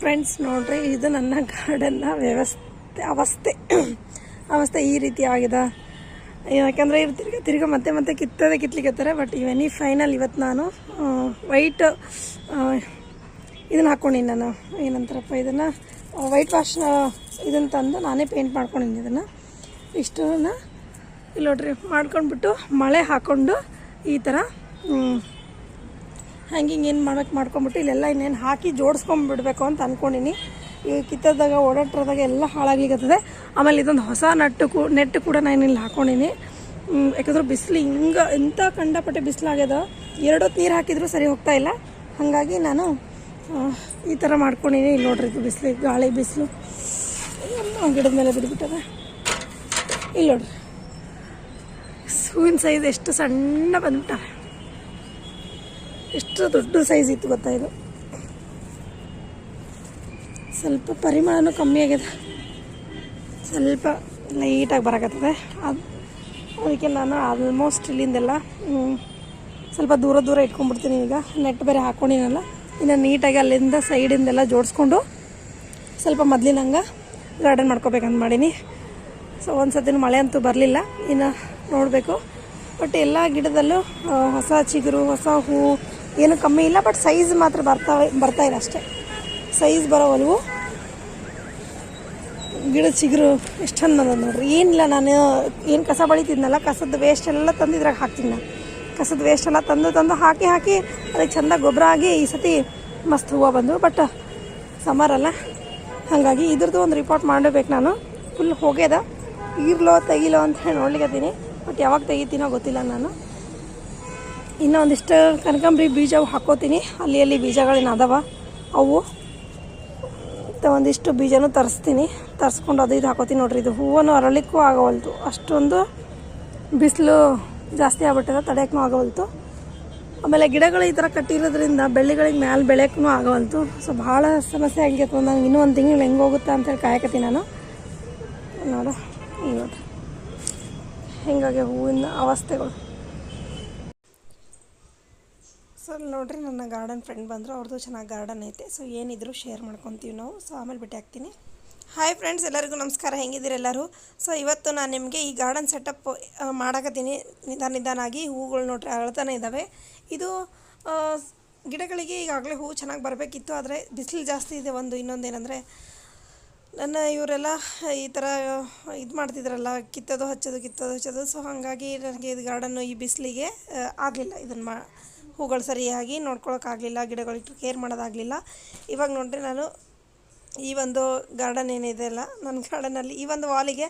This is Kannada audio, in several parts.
ಫ್ರೆಂಡ್ಸ್ ನೋಡ್ರಿ, ಇದು ನನ್ನ ಗಾರ್ಡನ್ನ ವ್ಯವಸ್ಥೆ, ಅವಸ್ಥೆ. ಅವಸ್ಥೆ ಈ ರೀತಿ ಆಗಿದೆ. ಯಾಕಂದರೆ ಇವ್ರು ತಿರ್ಗ ತಿರ್ಗ ಮತ್ತೆ ಮತ್ತೆ ಕಿತ್ತದೇ ಕಿತ್ಲಿಕ್ಕೆ ಬಟ್ ಇವನಿ ಫೈನಲ್ ಇವತ್ತು ನಾನು ವೈಟ್ ಇದನ್ನು ಹಾಕ್ಕೊಂಡಿನಿ ನಾನು. ಏನಂತಾರಪ್ಪ ಇದನ್ನು? ವೈಟ್ ವಾಶ್ ಇದನ್ನು ತಂದು ನಾನೇ ಪೇಂಟ್ ಮಾಡ್ಕೊಂಡಿನಿ ಇದನ್ನು. ಇಷ್ಟನ್ನ ಇಲ್ಲಿ ನೋಡ್ರಿ, ಮಾಡ್ಕೊಂಡ್ಬಿಟ್ಟು ಮಳೆ ಹಾಕ್ಕೊಂಡು ಈ ಥರ ಹ್ಮ್, ಹಿಂಗೆ ಏನು ಮಾಡ್ಬೇಕು ಮಾಡ್ಕೊಂಬಿಟ್ಟು ಇಲ್ಲೆಲ್ಲ ಇನ್ನೇನು ಹಾಕಿ ಜೋಡಿಸ್ಕೊಂಬಿಡ್ಬೇಕು ಅಂತ ಅಂದ್ಕೊಂಡಿನಿ ಈ ಕಿತ್ತದಾಗ ಓಡಾಟ್ರದಾಗ ಎಲ್ಲ ಹಾಳಾಗ್ಲಿಕ್ಕತ್ತದೆ ಆಮೇಲೆ ಇದೊಂದು ಹೊಸ ನಟ್ಟು ಕೂ ನೆಟ್ಟು ಕೂಡ ನಾನು ಇಲ್ಲಿ ಹಾಕೊಂಡಿನಿ. ಯಾಕಂದ್ರೆ ಬಿಸಿಲು ಹಿಂಗೆ ಇಂಥ ಕಂಡಪಟ್ಟೆ ಬಿಸಿಲಾಗ್ಯದ. ಎರಡೊತ್ತು ನೀರು ಹಾಕಿದ್ರು ಸರಿ ಹೋಗ್ತಾ ಇಲ್ಲ. ಹಾಗಾಗಿ ನಾನು ಈ ಥರ ಮಾಡ್ಕೊಂಡಿನಿ. ಇಲ್ಲಿ ನೋಡ್ರಿ ಇದು ಬಿಸಿಲು ಗಾಳಿ ಬಿಸಿಲು. ಗಿಡದ ಮೇಲೆ ಬಿದ್ದುಬಿಟ್ಟದ ಇಲ್ಲಿ ನೋಡ್ರಿ. ಹೂವಿನ ಸೈಜ್ ಎಷ್ಟು ಸಣ್ಣ ಬಂದ್ಬಿಟ್ಟಾರೆ ಎಷ್ಟು ದೊಡ್ಡ ಸೈಜ್ ಇತ್ತು ಗೊತ್ತಾ ಇದು? ಸ್ವಲ್ಪ ಪರಿಮಾಣನೂ ಕಮ್ಮಿ ಆಗಿದೆ. ಸ್ವಲ್ಪ ಲೈಟಾಗಿ ಬರಕತ್ತದೆ. ಅದು ಅದಕ್ಕೆ ನಾನು ಆಲ್ಮೋಸ್ಟ್ ಇಲ್ಲಿಂದೆಲ್ಲ ಸ್ವಲ್ಪ ದೂರ ದೂರ ಇಟ್ಕೊಂಡ್ಬಿಡ್ತೀನಿ ಈಗ. ನೆಟ್ ಬೇರೆ ಹಾಕ್ಕೊಂಡಿನಲ್ಲ ಇನ್ನು ನೀಟಾಗಿ ಅಲ್ಲಿಂದ ಸೈಡಿಂದೆಲ್ಲ ಜೋಡಿಸ್ಕೊಂಡು ಸ್ವಲ್ಪ ಮೊದಲಿನಂಗೆ ಗಾರ್ಡನ್ ಮಾಡ್ಕೋಬೇಕಂತ ಮಾಡೀನಿ. ಸೊ ಒಂದು ಸತಿನೂ ಮಳೆ ಅಂತೂ ಬರಲಿಲ್ಲ. ಇನ್ನು ನೋಡಬೇಕು. ಬಟ್ ಎಲ್ಲ ಗಿಡದಲ್ಲೂ ಹೊಸ ಚಿಗುರು, ಹೊಸ ಹೂ ಏನು ಕಮ್ಮಿ ಇಲ್ಲ ಬಟ್ ಸೈಜ್ ಮಾತ್ರ ಬರ್ತಾವೆ ಬರ್ತಾ ಇಲ್ಲ ಅಷ್ಟೇ. ಸೈಜ್ ಬರೋವಲ್ವು ಗಿಡ ಚಿಗುರು ಎಷ್ಟು ಚಂದ ನೋಡ್ರಿ. ಏನಿಲ್ಲ ನಾನು, ಏನು ಕಸ ಬಳಿತಿದ್ನಲ್ಲ, ಕಸದ ವೇಸ್ಟ್ ಎಲ್ಲ ತಂದು ಇದ್ರಾಗ ಹಾಕ್ತೀನಿ ನಾನು. ಕಸದ ವೇಸ್ಟ್ ಎಲ್ಲ ತಂದು ತಂದು ಹಾಕಿ ಹಾಕಿ ಅದಕ್ಕೆ ಚಂದ ಗೊಬ್ಬರ ಆಗಿ ಈ ಸತಿ ಮಸ್ತ್ ಹೂವು ಬಂದವು. ಬಟ್ ಸಮರ್ ಅಲ್ಲ. ಹಾಗಾಗಿ ಇದ್ರದ್ದು ಒಂದು ರಿಪೋರ್ಟ್ ಮಾಡಬೇಕು ನಾನು. ಫುಲ್ ಹೋಗ್ಯದ. ಇರ್ಲೋ, ತೆಗಿಲೋ ಅಂತ ಹೇಳಿ ನೋಡ್ಲಿಕ್ಕೆ ಬಟ್ ಯಾವಾಗ ತೆಗಿತೀನೋ ಗೊತ್ತಿಲ್ಲ ನಾನು. ಇನ್ನೂ ಒಂದಿಷ್ಟು ಕನಕಾಂಬ್ರಿ ಬೀಜ ಹಾಕೋತೀನಿ. ಅಲ್ಲಿ ಅಲ್ಲಿ ಬೀಜಗಳೇನು ಅದಾವ ಅವು. ಮತ್ತು ಒಂದಿಷ್ಟು ಬೀಜನೂ ತರಿಸ್ತೀನಿ. ತರಿಸ್ಕೊಂಡು ಅದು ಇದು ಹಾಕೋತೀನಿ ನೋಡ್ರಿ, ಇದು ಹೂವನ್ನು ಅರಳಿಕ್ಕೂ ಆಗವಲ್ತು ಅಷ್ಟೊಂದು ಬಿಸಿಲು ಜಾಸ್ತಿ ಆಗ್ಬಿಟ್ಟದ, ತಡೆಯೋಕ್ಕೂ ಆಗವಲ್ತು ಆಮೇಲೆ ಗಿಡಗಳು ಈ ಥರ ಕಟ್ಟಿರೋದ್ರಿಂದ ಬೆಳ್ಳಿಗಳಿಗೆ ಮ್ಯಾಲೆ ಬೆಳೆಯೋಕ್ಕೂ ಆಗವಲ್ತು ಸೊ, ಭಾಳ ಸಮಸ್ಯೆ ಆಗಿತ್ತು ನಂಗೆ ಇನ್ನೂ ಒಂದು ತಿಂಗಳು ಹೆಂಗೆ ಹೋಗುತ್ತೆ ಅಂತೇಳಿ ಕಾಯಕತ್ತೀನಿ ನಾನು. ನೋಡ ನೋಡ್ರಿ. ಹಿಂಗಾಗಿ ಹೂವಿನ ಅವಸ್ಥೆಗಳು. ಸೊ ಅಲ್ಲಿ ನೋಡ್ರಿ, ನನ್ನ ಗಾರ್ಡನ್ ಫ್ರೆಂಡ್ ಬಂದರು ಅವ್ರದ್ದು ಚೆನ್ನಾಗಿ ಗಾರ್ಡನ್ ಐತೆ. ಸೊ ಏನಿದ್ರು ಶೇರ್ ಮಾಡ್ಕೊತೀವಿ ನಾವು. ಸೊ ಆಮೇಲೆ ಬಿಟ್ಟು ಹಾಕ್ತೀನಿ. ಹಾಯ್ ಫ್ರೆಂಡ್ಸ್ ಎಲ್ಲರಿಗೂ ನಮಸ್ಕಾರ. ಹೆಂಗಿದ್ದೀರಿ ಎಲ್ಲರೂ? ಸೊ ಇವತ್ತು ನಾನು ನಿಮಗೆ ಈ ಗಾರ್ಡನ್ ಸೆಟಪ್ ಮಾಡಕತ್ತೀನಿ. ನಿಧಾನ ನಿಧಾನಾಗಿ ಹೂಗಳು ನೋಡ್ರಿ, ಅಳ್ತಾನೆ ಇದ್ದಾವೆ ಇದು ಗಿಡಗಳಿಗೆ ಈಗಾಗಲೇ ಹೂವು ಚೆನ್ನಾಗಿ ಬರಬೇಕಿತ್ತು, ಆದರೆ ಬಿಸಿಲು ಜಾಸ್ತಿ ಇದೆ. ಒಂದು ಇನ್ನೊಂದು ಏನಂದರೆ, ನನ್ನ ಇವರೆಲ್ಲ ಈ ಥರ ಇದು ಮಾಡ್ತಿದ್ರಲ್ಲ, ಕಿತ್ತೋದು, ಹಚ್ಚೋದು ಕಿತ್ತೋದು, ಹಚ್ಚೋದು. ಸೊ ಹಾಗಾಗಿ ನನಗೆ ಇದು ಗಾರ್ಡನ್ನು ಈ ಬಿಸಿಲಿಗೆ ಆಗಲಿಲ್ಲ. ಇದನ್ನು ಮಾ ಹೂಗಳು ಸರಿಯಾಗಿ ನೋಡ್ಕೊಳೋಕ್ಕಾಗಲಿಲ್ಲ ಗಿಡಗಳಿಗೆ ಕೇರ್ ಮಾಡೋದಾಗಲಿಲ್ಲ. ಇವಾಗ ನೋಡ್ರಿ ನಾನು ಈ ಒಂದು ಗಾರ್ಡನ್ ಏನಿದೆ ಅಲ್ಲ ನನ್ನ ಗಾರ್ಡನಲ್ಲಿ ಈ ಒಂದು ವಾಲಿಗೆ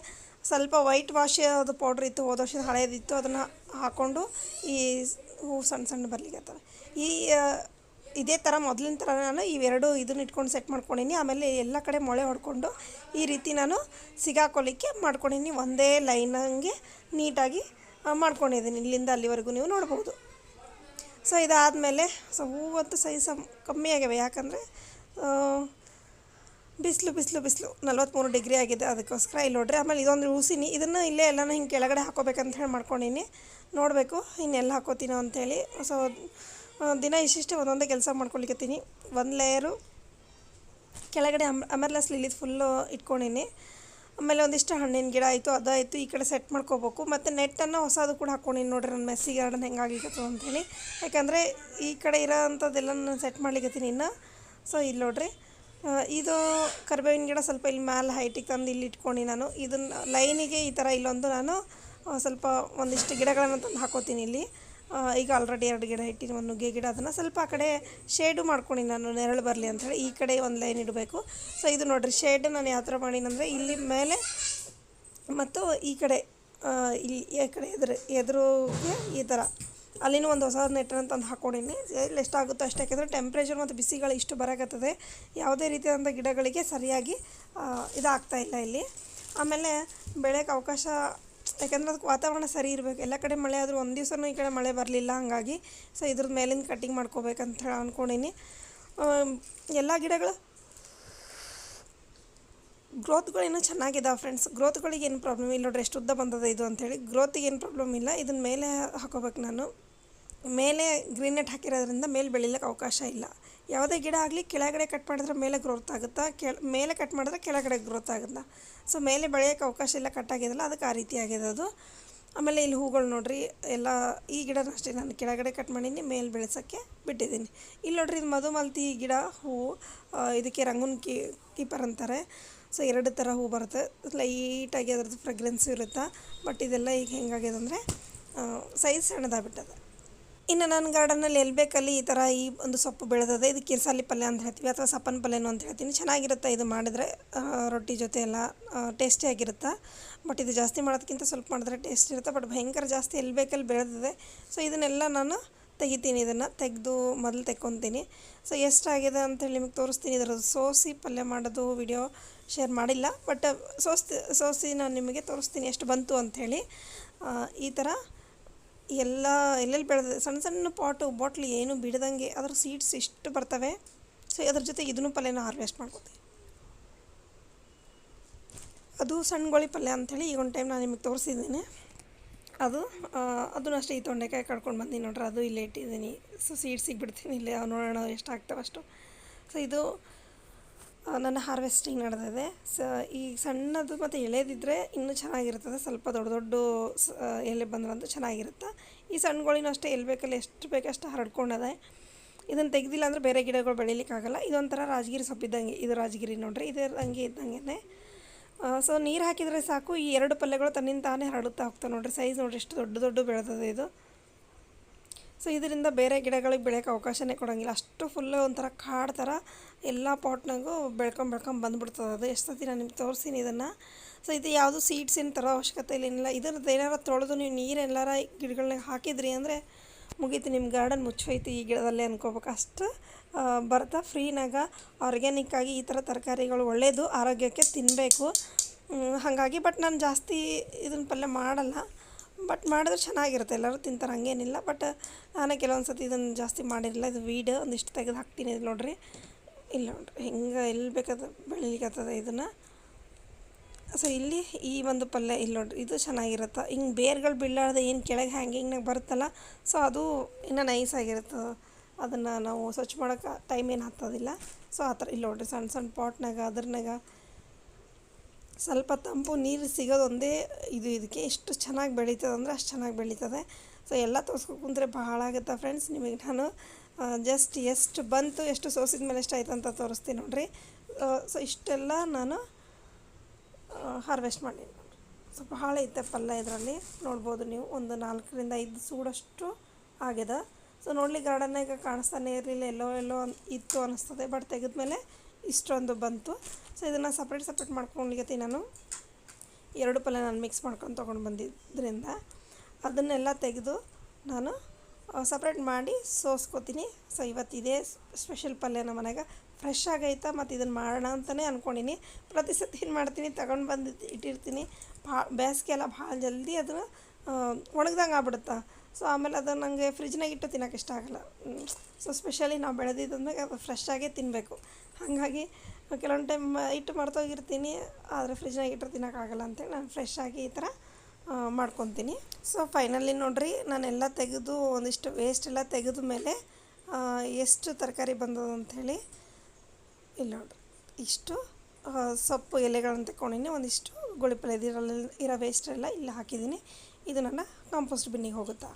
ಸ್ವಲ್ಪ ವೈಟ್ ವಾಶ್ ಅದು ಪೌಡ್ರ್ ಇತ್ತು, ಹೋದ ವರ್ಷದ ಹಳೆಯದಿತ್ತು ಅದನ್ನು ಹಾಕ್ಕೊಂಡು ಈ ಹೂ ಸಣ್ಣ ಸಣ್ಣ ಬರ್ಲಿಕ್ಕೆ ಈ ಇದೇ ಥರ ಮೊದಲಿನ ಥರ ನಾನು ಇವೆರಡು ಇದನ್ನ ಇಟ್ಕೊಂಡು ಸೆಟ್ ಮಾಡ್ಕೊಂಡೀನಿ. ಆಮೇಲೆ ಎಲ್ಲ ಕಡೆ ಮೊಳೆ ಹೊಡ್ಕೊಂಡು ಈ ರೀತಿ ನಾನು ಸಿಗಾಕೊಳ್ಳಿಕ್ಕೆ ಮಾಡ್ಕೊಂಡಿನಿ. ಒಂದೇ ಲೈನಂಗೆ ನೀಟಾಗಿ ಮಾಡ್ಕೊಂಡಿದ್ದೀನಿ ಇಲ್ಲಿಂದ ಅಲ್ಲಿವರೆಗೂ ನೀವು ನೋಡ್ಬೋದು. ಸೊ ಇದಾದಮೇಲೆ, ಸೊ ಹೂವಂತೂ ಸೈಜ್ ಕಮ್ಮಿ ಆಗಿವೆ ಯಾಕಂದರೆ ಬಿಸಿಲು ಬಿಸಿಲು ಬಿಸಿಲು. ನಲ್ವತ್ತ್ಮೂರು ಡಿಗ್ರಿ ಆಗಿದೆ ಅದಕ್ಕೋಸ್ಕರ ಇಲ್ಲಿ ನೋಡ್ರಿ. ಆಮೇಲೆ ಇದೊಂದು ಉಸಿನಿ. ಇದನ್ನು ಇಲ್ಲೇ ಎಲ್ಲನೂ ಹಿಂಗೆ ಕೆಳಗಡೆ ಹಾಕೋಬೇಕಂತ ಹೇಳಿ ಮಾಡ್ಕೊಂಡೀನಿ. ನೋಡಬೇಕು ಇನ್ನೆಲ್ಲ ಹಾಕೋತೀನೋ ಅಂಥೇಳಿ ಸೊ ದಿನ ಇಷ್ಟಿಷ್ಟೇ ಒಂದೊಂದೇ ಕೆಲಸ ಮಾಡ್ಕೊಳಿಕತ್ತೀನಿ ಒಂದು ಲೇಯರು ಕೆಳಗಡೆ ಅಮ್, ಅಮರ್ಲಸ್ ಲಿಲಿದು ಫುಲ್ಲು ಇಟ್ಕೊಂಡೀನಿ. ಆಮೇಲೆ ಒಂದಿಷ್ಟು ಹಣ್ಣಿನ ಗಿಡ ಆಯಿತು ಅದಾಯಿತು ಈ ಕಡೆ ಸೆಟ್ ಮಾಡ್ಕೋಬೇಕು. ಮತ್ತು ನೆಟ್ಟನ್ನು ಹೊಸದು ಕೂಡ ಹಾಕ್ಕೊಂಡಿನಿ ನೋಡ್ರಿ ನನ್ನ ಮೆಸ್ಸಿ ಗಾರ್ಡನ್ ಹೆಂಗಾಗ್ಲಿಕ್ಕತ್ತು ಅಂಥೇಳಿ ಯಾಕಂದರೆ ಈ ಕಡೆ ಇರೋ ಅಂಥದ್ದೆಲ್ಲ ನಾನು ಸೆಟ್ ಮಾಡ್ಲಿಕ್ಕತ್ತೀನಿ ಇನ್ನು. ಸೊ ಇಲ್ಲಿ ನೋಡ್ರಿ. ಇದು ಕರಿಬೇವಿನ ಗಿಡ ಸ್ವಲ್ಪ ಇಲ್ಲಿ ಮ್ಯಾಲೆ ಹೈಟಿಗೆ ತಂದು ಇಲ್ಲಿ ಇಟ್ಕೊಂಡು ನಾನು. ಇದನ್ನು ಲೈನಿಗೆ ಈ ಥರ ಇಲ್ಲೊಂದು ನಾನು ಸ್ವಲ್ಪ ಒಂದಿಷ್ಟು ಗಿಡಗಳನ್ನು ತಂದು ಹಾಕೋತೀನಿ ಇಲ್ಲಿ. ಈಗ ಆಲ್ರೆಡಿ ಎರಡು ಗಿಡ ಇಟ್ಟಿನಿ ಒಂದು ನುಗ್ಗೆ ಗಿಡ ಅದನ್ನು ಸ್ವಲ್ಪ ಆ ಕಡೆ ಶೇಡು ಮಾಡ್ಕೊಂಡು, ನಾನು ನೆರಳು ಬರಲಿ ಅಂಥೇಳಿ ಈ ಕಡೆ ಒಂದು ಲೈನ್ ಇಡಬೇಕು. ಸೊ ಇದು ನೋಡಿರಿ ಶೇಡ್ ನಾನು ಯಾವ ಥರ ಮಾಡೀನಂದರೆ ಇಲ್ಲಿ ಮೇಲೆ ಮತ್ತು ಈ ಕಡೆ ಇಲ್ಲಿ ಈ ಕಡೆ ಎದುರು, ಎದುರುಗೆ ಈ ಥರ. ಅಲ್ಲಿನೂ ಒಂದು ಹೊಸ ನೆಟ್ಟನ್ನು ತಂದು ಹಾಕ್ಕೊಂಡಿನಿ ಎಲ್ಲಿ ಎಷ್ಟಾಗುತ್ತೋ ಅಷ್ಟು, ಯಾಕೆಂದರೆ ಟೆಂಪ್ರೇಚರ್ ಮತ್ತು ಬಿಸಿಗಳು ಇಷ್ಟು ಬರಕತ್ತದೆ. ಯಾವುದೇ ರೀತಿಯಾದಂಥ ಗಿಡಗಳಿಗೆ ಸರಿಯಾಗಿ ಇದಾಗ್ತಾ ಇಲ್ಲ ಇಲ್ಲಿ. ಆಮೇಲೆ ಬೆಳೆಯೋಕೆ ಅವಕಾಶ ಯಾಕಂದ್ರೆ ಅದಕ್ಕೆ ವಾತಾವರಣ ಸರಿ ಇರಬೇಕು. ಎಲ್ಲ ಕಡೆ ಮಳೆ ಆದರೂ ಒಂದು ದಿವಸನೂ ಈ ಕಡೆ ಮಳೆ ಬರಲಿಲ್ಲ ಹಾಗಾಗಿ. ಸೊ ಇದ್ರದ್ದು ಮೇಲಿಂದ ಕಟ್ಟಿಂಗ್ ಮಾಡ್ಕೋಬೇಕಂತ ಹೇಳಿ ಅಂದ್ಕೊಂಡೀನಿ ಎಲ್ಲ ಗಿಡಗಳು? ಗ್ರೋತ್ಗಳು ಇನ್ನೂ ಚೆನ್ನಾಗಿದ್ದಾವೆ ಫ್ರೆಂಡ್ಸ್ ಗ್ರೋತ್ಗಳಿಗೆ ಏನು ಪ್ರಾಬ್ಲಮ್ ಇಲ್ಲ ನೋಡ್ರಿ. ಎಷ್ಟು ಉದ್ದ ಬಂದದ ಇದು ಅಂತೇಳಿ ಗ್ರೋತಿಗೆ ಏನು ಪ್ರಾಬ್ಲಮ್ ಇಲ್ಲ. ಇದನ್ನ ಮೇಲೆ ಹಾಕೋಬೇಕು ನಾನು. ಮೇಲೆ ಗ್ರೀನ್ ನೆಟ್ ಹಾಕಿರೋದ್ರಿಂದ ಮೇಲೆ ಬೆಳಿಲಿಕ್ಕೆ ಅವಕಾಶ ಇಲ್ಲ. ಯಾವುದೇ ಗಿಡ ಆಗಲಿ ಕೆಳಗಡೆ ಕಟ್ ಮಾಡಿದ್ರೆ ಮೇಲೆ ಗ್ರೋತ್ ಆಗುತ್ತಾ? ಕೆಳ, ಮೇಲೆ ಕಟ್ ಮಾಡಿದ್ರೆ ಕೆಳಗಡೆ ಗ್ರೋತ್ ಆಗುತ್ತಾ? ಸೊ ಮೇಲೆ ಬೆಳೆಯೋಕ್ಕೆ ಅವಕಾಶ ಇಲ್ಲ ಕಟ್ ಆಗಿದಲ್ಲ ಅದಕ್ಕೆ ಆ ರೀತಿ ಆಗಿದೆ ಅದು ಆಮೇಲೆ ಇಲ್ಲಿ ಹೂಗಳು ನೋಡಿರಿ, ಎಲ್ಲ ಈ ಗಿಡನ ಅಷ್ಟೇ, ನಾನು ಕೆಳಗಡೆ ಕಟ್ ಮಾಡೀನಿ, ಮೇಲೆ ಬೆಳೆಸೋಕ್ಕೆ ಬಿಟ್ಟಿದ್ದೀನಿ. ಇಲ್ಲಿ ನೋಡ್ರಿ, ಇದು ಮಧುಮಲ್ತಿ ಗಿಡ ಹೂವು ಇದಕ್ಕೆ ರಂಗುನ್ ಕೀ, ಕೀಪರ್ ಅಂತಾರೆ. ಸೊ ಎರಡು ಥರ ಹೂ ಬರುತ್ತೆ. ಲೈಟಾಗಿ ಅದರದ್ದು ಫ್ರೆಗ್ರೆನ್ಸ್ ಇರುತ್ತೆ. ಬಟ್ ಇದೆಲ್ಲ ಈಗ ಹೆಂಗಾಗಿದೆ ಅಂದರೆ ಸೈಜ್ ಸಣ್ಣದಾಗ್ಬಿಟ್ಟದೆ. ಇನ್ನು ನನ್ನ ಗಾರ್ಡನಲ್ಲಿ ಎಲ್ಲಿ ಬೇಕಲ್ಲಿ ಈ ಥರ ಈ ಒಂದು ಸೊಪ್ಪು ಬೆಳೆದದೆ ಇದು ಕಿರ್ಸಾಲಿ ಪಲ್ಯ ಅಂತ ಹೇಳ್ತೀವಿ ಅಥವಾ ಸಪ್ಪನ ಪಲ್ಯನೂ ಅಂತ ಹೇಳ್ತೀನಿ. ಚೆನ್ನಾಗಿರುತ್ತೆ ಇದು ಮಾಡಿದರೆ ರೊಟ್ಟಿ ಜೊತೆ ಎಲ್ಲ ಟೇಸ್ಟಿಯಾಗಿರುತ್ತೆ ಬಟ್ ಇದು ಜಾಸ್ತಿ ಮಾಡೋದಕ್ಕಿಂತ ಸ್ವಲ್ಪ ಮಾಡಿದ್ರೆ ಟೇಸ್ಟ್ ಇರುತ್ತೆ. ಬಟ್ ಭಯಂಕರ ಜಾಸ್ತಿ ಎಲ್ಲಿ ಬೇಕಲ್ಲಿ ಬೆಳೆದಿದೆ. ಸೊ ಇದನ್ನೆಲ್ಲ ನಾನು ತೆಗಿತೀನಿ. ಇದನ್ನು ತೆಗೆದು ಮೊದಲು ತೆಕ್ಕೊತೀನಿ. ಸೊ ಎಷ್ಟಾಗಿದೆ ಅಂತೇಳಿ ನಿಮಗೆ ತೋರಿಸ್ತೀನಿ. ಇದರ ಸೋಸಿ ಪಲ್ಯ ಮಾಡೋದು ವಿಡಿಯೋ ಶೇರ್ ಮಾಡಿಲ್ಲ. ಬಟ್ ಸೋಸಿ ಸೋಸಿ ನಾನು ನಿಮಗೆ ತೋರಿಸ್ತೀನಿ ಎಷ್ಟು ಬಂತು ಅಂಥೇಳಿ ಈ ಥರ ಎಲ್ಲ, ಎಲ್ಲೆಲ್ಲಿ ಬೆಳೆದ, ಸಣ್ಣ ಸಣ್ಣ ಪಾಟು ಬಾಟ್ಲಿ ಏನು ಬಿಡದಂಗೆ ಅದ್ರ ಸೀಡ್ಸ್ ಇಷ್ಟು ಬರ್ತವೆ. ಸೊ ಅದ್ರ ಜೊತೆ ಇದನ್ನು ಪಲ್ಯನ ಹಾರ್ವೆಸ್ಟ್ ಮಾಡ್ಕೋತೀವಿ ಅದು ಸಣ್ಣ ಗೋಳಿ ಪಲ್ಯ ಅಂಥೇಳಿ ಈಗ ಒಂದು ಟೈಮ್ ನಾನು ನಿಮಗೆ ತೋರಿಸಿದ್ದೀನಿ. ಅದು ಅದನ್ನು ಅಷ್ಟೇ ಈ ತೊಂಡೆಕಾಯಿ ಕಡ್ಕೊಂಡು ಬಂದೀನಿ ನೋಡ್ರಿ, ಅದು ಇಲ್ಲೇ ಇಟ್ಟಿದ್ದೀನಿ. ಸೊ ಸೀಡ್ಸಿಗೆ ಬಿಡ್ತೀನಿ ಇಲ್ಲೇ, ನೋಡೋಣ ಎಷ್ಟು ಆಗ್ತವೆ ಅಷ್ಟು. ಸೊ ಇದು ನನ್ನ ಹಾರ್ವೆಸ್ಟಿಂಗ್ ನಡೆದಿದೆ. ಸ ಈ ಸಣ್ಣದು ಮತ್ತು ಎಳೆದಿದ್ದರೆ ಇನ್ನೂ ಚೆನ್ನಾಗಿರ್ತದೆ ಸ್ವಲ್ಪ ದೊಡ್ಡ ದೊಡ್ಡ ಎಲೆ ಬಂದ್ರಂತೂ ಚೆನ್ನಾಗಿರುತ್ತೆ. ಈ ಸಣ್ಣಗಳಿನೂ ಅಷ್ಟೇ ಎಲ್ಲಿ ಬೇಕಲ್ಲಿ ಎಷ್ಟು ಬೇಕಷ್ಟು ಹರಡ್ಕೊಂಡದೆ ಇದನ್ನು ತೆಗ್ದಿಲ್ಲ ಅಂದರೆ ಬೇರೆ ಗಿಡಗಳು ಬೆಳಿಲಿಕ್ಕಾಗಲ್ಲ. ಇದೊಂಥರ ರಾಜಗಿರಿ ಸೊಪ್ಪಿದ್ದಂಗೆ, ಇದು ರಾಜಗಿರಿ ನೋಡ್ರಿ, ಇದೇ ಹಂಗೆ ಇದ್ದಂಗೆ ಸೊ ನೀರು ಹಾಕಿದರೆ ಸಾಕು. ಈ ಎರಡು ಪಲ್ಯಗಳು ತನ್ನಿಂದ ತಾನೇ ಹರಡುತ್ತಾ ಹೋಗ್ತವೆ ನೋಡ್ರಿ. ಸೈಜ್ ನೋಡ್ರಿ, ಎಷ್ಟು ದೊಡ್ಡ ದೊಡ್ಡ ಬೆಳೆದಿದೆ ಇದು. ಸೊ ಇದರಿಂದ ಬೇರೆ ಗಿಡಗಳಿಗೆ ಬೆಳೆಯೋಕೆ ಅವಕಾಶನೇ ಕೊಡೋಂಗಿಲ್ಲ. ಅಷ್ಟು ಫುಲ್ಲು ಒಂಥರ ಕಾಡು ಥರ ಎಲ್ಲ ಪಾಟ್ನಾಗೂ ಬೆಳ್ಕೊಂಡು ಬೆಳ್ಕೊಂಡು ಬಂದುಬಿಡ್ತದೆ. ಅದು ಎಷ್ಟು ಸತಿ ನಾನು ನಿಮ್ಗೆ ತೋರಿಸ್ತೀನಿ ಇದನ್ನು. ಸೊ ಇದು ಯಾವುದು ಸೀಡ್ಸ್ ಏನು ತರೋ ಅವಶ್ಯಕತೆ ಇಲ್ಲ ಇದರದ್ದು ಏನಾರ ತೊಳೆದು ನೀವು ನೀರು ಎಲ್ಲಾರ ಗಿಡಗಳನ್ನ ಹಾಕಿದ್ರಿ ಅಂದರೆ ಮುಗೀತು. ನಿಮ್ಮ ಗಾರ್ಡನ್ ಮುಚ್ಚೋಯ್ತು ಈ ಗಿಡದಲ್ಲೇ ಅನ್ಕೋಬೇಕು. ಅಷ್ಟು ಬರ್ತಾ ಫ್ರೀನಾಗ ಆರ್ಗ್ಯಾನಿಕ್ಕಾಗಿ ಈ ಥರ ತರಕಾರಿಗಳು ಒಳ್ಳೆಯದು ಆರೋಗ್ಯಕ್ಕೆ ತಿನ್ನಬೇಕು ಹಾಗಾಗಿ ಬಟ್ ನಾನು ಜಾಸ್ತಿ ಇದನ್ನ ಪಲ್ಯ ಮಾಡಲ್ಲ. ಬಟ್ ಮಾಡಿದ್ರೆ ಚೆನ್ನಾಗಿರುತ್ತೆ. ಎಲ್ಲರೂ ತಿಂತಾರೆ, ಹಂಗೇನಿಲ್ಲ. ಬಟ್ ನಾನು ಕೆಲವೊಂದು ಸತಿ ಇದನ್ನು ಜಾಸ್ತಿ ಮಾಡಿರಲಿಲ್ಲ ಇದು ವೀಡ್ ಒಂದಿಷ್ಟು ತೆಗೆದು ಹಾಕ್ತೀನಿ ಇದು ನೋಡ್ರಿ. ಇಲ್ಲ ನೋಡ್ರಿ, ಹೆಂಗೆ, ಎಲ್ಲಿ ಬೇಕಾದ ಬೆಳಿಲಿಕ್ಕತ್ತದ ಇದನ್ನು. ಸೊ, ಇಲ್ಲಿ ಈ ಒಂದು ಪಲ್ಯ, ಇಲ್ಲಿ ನೋಡ್ರಿ, ಇದು ಚೆನ್ನಾಗಿರುತ್ತೆ. ಹಿಂಗೆ ಬೇರ್ಗಳು ಬೀಳಾರ್ದೆ ಏನು ಕೆಳಗೆ ಹ್ಯಾಂಗಿಂಗ್ನಾಗ ಬರುತ್ತಲ್ಲ, ಸೊ, ಅದು ಇನ್ನೂ ನೈಸ್ ಆಗಿರುತ್ತೆ. ಅದನ್ನು ನಾವು ಸ್ವಚ್ಛ ಮಾಡೋಕೆ ಟೈಮ್ ಏನು ಹತ್ತೋದಿಲ್ಲ ಸೊ, ಆ ಥರ, ಇಲ್ಲಿ ನೋಡ್ರಿ, ಸಣ್ಣ ಸಣ್ಣ ಪಾಟ್ನಾಗ ಅದ್ರನಾಗ ಸ್ವಲ್ಪ ತಂಪು ನೀರು ಸಿಗೋದೊಂದೇ ಇದು ಇದಕ್ಕೆ ಎಷ್ಟು ಚೆನ್ನಾಗಿ ಬೆಳೀತದೆ ಅಂದರೆ ಅಷ್ಟು ಚೆನ್ನಾಗಿ ಬೆಳೀತದೆ. ಸೊ ಎಲ್ಲ ತೋರಿಸ್ಕೊ ಕುಂದ್ರೆ ಭಾಳ ಆಗುತ್ತೆ ಫ್ರೆಂಡ್ಸ್ ನಿಮಗೆ ನಾನು ಜಸ್ಟ್ ಎಷ್ಟು ಬಂತು, ಎಷ್ಟು ಸೋಸಿದ ಮೇಲೆ ಎಷ್ಟು ಆಯ್ತು ಅಂತ ತೋರಿಸ್ತೀನಿ ನೋಡಿರಿ. ಸೊ ಇಷ್ಟೆಲ್ಲ ನಾನು ಹಾರ್ವೆಸ್ಟ್ ನೋಡ್ರಿ. ಸೊ ಭಾಳ ಐತೆ ಪಲ್ಯ ಇದರಲ್ಲಿ. ನೋಡ್ಬೋದು ನೀವು, ಒಂದು ನಾಲ್ಕರಿಂದ ಐದು ಸೂಡಷ್ಟು ಆಗಿದೆ. ಸೊ ನೋಡಲಿ ಗಾರ್ಡನ್ನಾಗ ಕಾಣಿಸ್ತಾನೆ ಇರಲಿಲ್ಲ, ಎಲ್ಲೋ ಎಲ್ಲೋ ಇತ್ತು ಅನ್ನಿಸ್ತದೆ. ಬಟ್ ತೆಗೆದ್ಮೇಲೆ ಇಷ್ಟೊಂದು ಬಂತು. ಸೊ ಇದನ್ನು ಸಪ್ರೇಟ್ ಸಪ್ರೇಟ್ ಮಾಡ್ಕೊಂಡಿಗತ್ತಿ ನಾನು. ಎರಡು ಪಲ್ಯ ನಾನು ಮಿಕ್ಸ್ ಮಾಡ್ಕೊಂಡು ತೊಗೊಂಡು ಬಂದಿದ್ದರಿಂದ ಅದನ್ನೆಲ್ಲ ತೆಗೆದು ನಾನು ಸಪ್ರೇಟ್ ಮಾಡಿ ಸೋಸ್ಕೋತೀನಿ. ಸೊ ಇವತ್ತು ಇದೇ ಸ್ಪೆಷಲ್ ಪಲ್ಯ ನಮ್ಮ ಮನೆಗೆ. ಫ್ರೆಶ್ ಆಗೈತಾ ಮತ್ತು ಇದನ್ನು ಮಾಡೋಣ ಅಂತಲೇ ಅಂದ್ಕೊಂಡಿನಿ ಪ್ರತಿ ಸತಿ ಏನು ಮಾಡ್ತೀನಿ, ತಗೊಂಡು ಬಂದು ಇಟ್ಟಿರ್ತೀನಿ. ಭಾಳ ಬೇಸಿಗೆ ಎಲ್ಲ ಭಾಳ ಜಲ್ದಿ ಅದನ್ನು ಒಣಗ್ದಂಗೆ ಆಗ್ಬಿಡುತ್ತೆ. ಸೊ ಆಮೇಲೆ ಅದು ನನಗೆ ಫ್ರಿಜ್ನಾಗ ಇಟ್ಟು ತಿನ್ನೋಕೆ ಇಷ್ಟ ಆಗಲ್ಲ. ಸೊ ಸ್ಪೆಷಲಿ ನಾವು ಬೆಳೆದಿದ್ದಂದಾಗ ಅದು ಫ್ರೆಶ್ ಆಗೇ ತಿನ್ನಬೇಕು ಹಾಗಾಗಿ ಕೆಲವೊಂದು ಟೈಮ್ ಇಟ್ಟು ಮರ್ತೋಗಿರ್ತೀನಿ ಆದರೆ ಫ್ರಿಜ್ನಾಗ ಇಟ್ಟರೆ ತಿನ್ನೋಕ್ಕಾಗಲ್ಲ ಅಂತೇಳಿ ನಾನು ಫ್ರೆಶ್ ಆಗಿ ಈ ಥರ ಮಾಡ್ಕೊತೀನಿ. ಸೊ ಫೈನಲಿ ನೋಡಿರಿ, ನಾನೆಲ್ಲ ತೆಗೆದು ಒಂದಿಷ್ಟು ವೇಸ್ಟ್ ಎಲ್ಲ ತೆಗೆದ ಮೇಲೆ ಎಷ್ಟು ತರಕಾರಿ ಬಂದದ ಅಂಥೇಳಿ ಇಲ್ಲಿ ನೋಡ್ರಿ. ಇಷ್ಟು ಸೊಪ್ಪು ಎಲೆಗಳನ್ನು ತಗೊಂಡಿನಿ ಒಂದಿಷ್ಟು ಗುಳಿಪಲ್ಲೆ ಇದಿರಲ್ಲ ಇರೋ ವೇಸ್ಟ್ ಎಲ್ಲ ಇಲ್ಲಿ ಹಾಕಿದ್ದೀನಿ ಇದು ನನ್ನ ಕಾಂಪೋಸ್ಟ್ ಬಿನ್ನಿಗೆ ಹೋಗುತ್ತಾ?